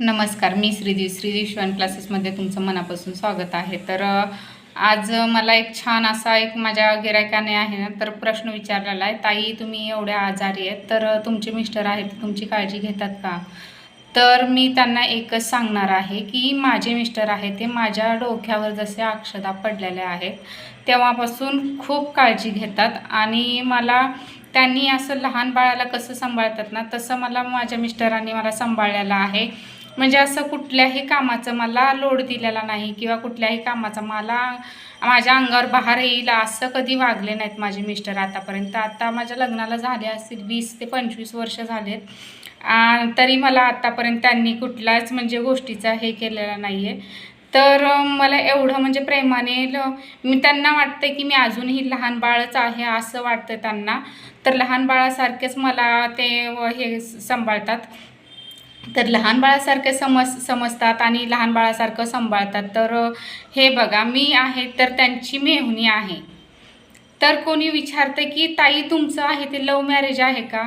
नमस्कार मी श्रीदेवी श्रीदेवी शिवण क्लासेसमध्ये तुमचं मनापासून स्वागत आहे. तर आज मला एक छान असा एक माझ्या गिरायकाने आहे ना तर प्रश्न विचारलेला आहे. ताई तुम्ही एवढ्या आजारी आहेत तर तुमचे मिस्टर आहेत तुमची काळजी घेतात का? तर मी त्यांना एकच सांगणार आहे की माझे मिस्टर आहेत ते माझ्या डोक्यावर जसे अक्षदा पडलेल्या आहेत तेव्हापासून खूप काळजी घेतात. आणि मला त्यांनी असं लहान बाळाला कसं सांभाळतात ना तसं मला माझ्या मिस्टरांनी मला सांभाळलेलं आहे. म्हणजे असं कुठल्याही कामाचं मला लोड दिलेला नाही किंवा कुठल्याही कामाचा मला माझ्या अंगावर बाहेर येईल असं कधी वागले नाहीत माझे मिस्टर आतापर्यंत. आता माझ्या लग्नाला झाले असतील वीस ते पंचवीस वर्ष झालेत. तरी मला आतापर्यंत त्यांनी कुठलाच म्हणजे गोष्टीचा हे केलेला नाही आहे तर मला एवढं म्हणजे प्रेमाने ल मी त्यांना वाटतं की मी अजूनही लहान बाळच आहे असं वाटतं त्यांना. तर लहान बाळासारखेच मला ते व हे सांभाळतात. तर लहान बाळासारखे समज समजतात आणि लहान बाळासारखं सांभाळतात. तर हे बघा मी आहे तर त्यांची मेहुणी आहे. तर कोणी विचारतं की ताई तुमचं आहे ते लव मॅरेज आहे का?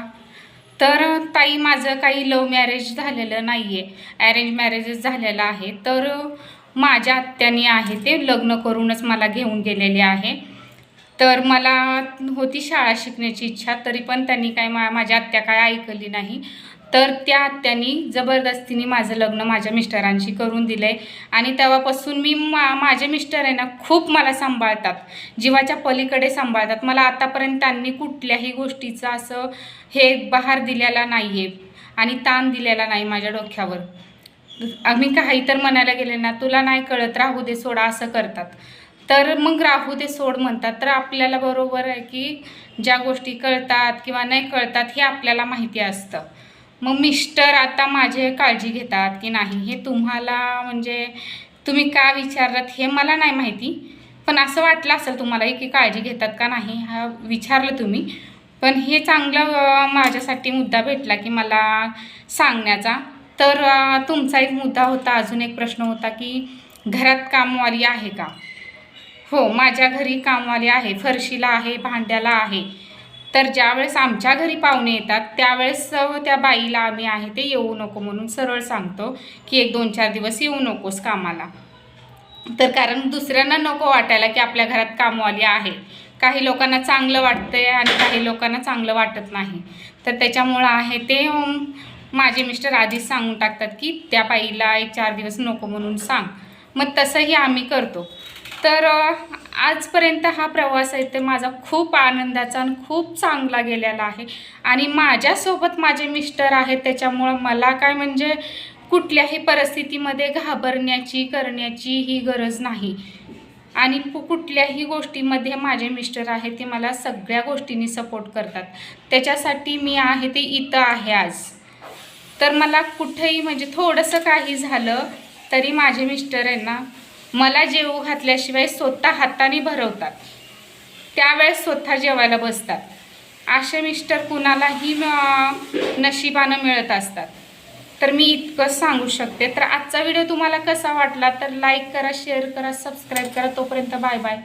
तर ताई माझं काही लव मॅरेज झालेलं नाही आहे ॲरेंज मॅरेजच झालेलं आहे. तर माझ्या आत्याने आहे ते लग्न करूनच मला घेऊन गेलेले आहे. तर मला होती शाळा शिकण्याची इच्छा तरी पण त्यांनी काय मा माझ्या आत्या काय ऐकली नाही. तर त्या आत्यानी जबरदस्तीने माझं लग्न माझ्या मिस्टरांशी करून दिलं आहे आणि तेव्हापासून मी मा माझे मिस्टर आहे ना खूप मला सांभाळतात. जीवाच्या पलीकडे सांभाळतात. मला आतापर्यंत त्यांनी कुठल्याही गोष्टीचं असं हे बहार दिलेला नाही आहे आणि ताण दिलेला नाही माझ्या डोक्यावर. आम्ही काही तर म्हणायला गेले ना तुला नाही कळत राहू दे सोडा असं करतात. तर मग राहू दे सोड म्हणतात. तर आपल्याला बरोबर आहे की ज्या गोष्टी कळतात किंवा नाही कळतात हे आपल्याला माहिती असतं. मग मिस्टर आता माझे काळजी घेतात की नाही? हे तुम्हाला म्हणजे तुम्ही का विचारलात हे मला नाही माहिती. पण असं वाटलं असेल तुम्हालाही की काळजी घेतात का नाही हा विचारलं तुम्ही. पण हे चांगलं माझ्यासाठी मुद्दा भेटला की मला सांगण्याचा. तर तुमचा एक मुद्दा होता अजून एक प्रश्न होता की घरात कामवाली आहे का? हो माझ्या घरी कामवाली आहे फरशीला आहे भांड्याला आहे. तर ज्यावेळेस आमच्या घरी पाहुणे येतात त्यावेळेस त्या बाईला आम्ही आहे ते येऊ नको म्हणून सरळ सांगतो की एक दोन चार दिवस येऊ नकोस कामाला. तर कारण दुसऱ्यांना नको वाटायला की आपल्या घरात कामवाली आहे. काही लोकांना चांगलं वाटतंय आणि काही लोकांना चांगलं वाटत नाही. तर त्याच्यामुळं आहे ते माझे मिस्टर आधीच सांगून टाकतात की त्या बाईला एक चार दिवस नको म्हणून सांग. मग तसंही आम्ही करतो. तर आजपर्यंत हा प्रवास आहे ते माझा खूप आनंदाचा आणि खूप चांगला गेलेला आहे. आणि माझ्यासोबत माझे मिस्टर आहेत त्याच्यामुळं मला काय म्हणजे कुठल्याही परिस्थितीमध्ये घाबरण्याची करण्याची ही गरज नाही. आणि कु- कुठल्याही गोष्टीमध्ये माझे मिस्टर आहे ते मला सगळ्या गोष्टींनी सपोर्ट करतात. त्याच्यासाठी मी आहे ते इथं आहे आज. तर मला कुठेही म्हणजे थोडंसं काही झालं तरी माझे मिस्टर आहे ना मला जेवू घातल्याशिवाय स्वतः हाताने भरवतात. त्यावेळेस स्वतः जेवायला बसतात. असे मिस्टर कुणालाही नशिबानं मिळत असतात. तर मी इतकंच सांगू शकते. तर आजचा व्हिडिओ तुम्हाला कसा वाटला? तर लाईक करा शेअर करा सबस्क्राईब करा. तोपर्यंत बाय बाय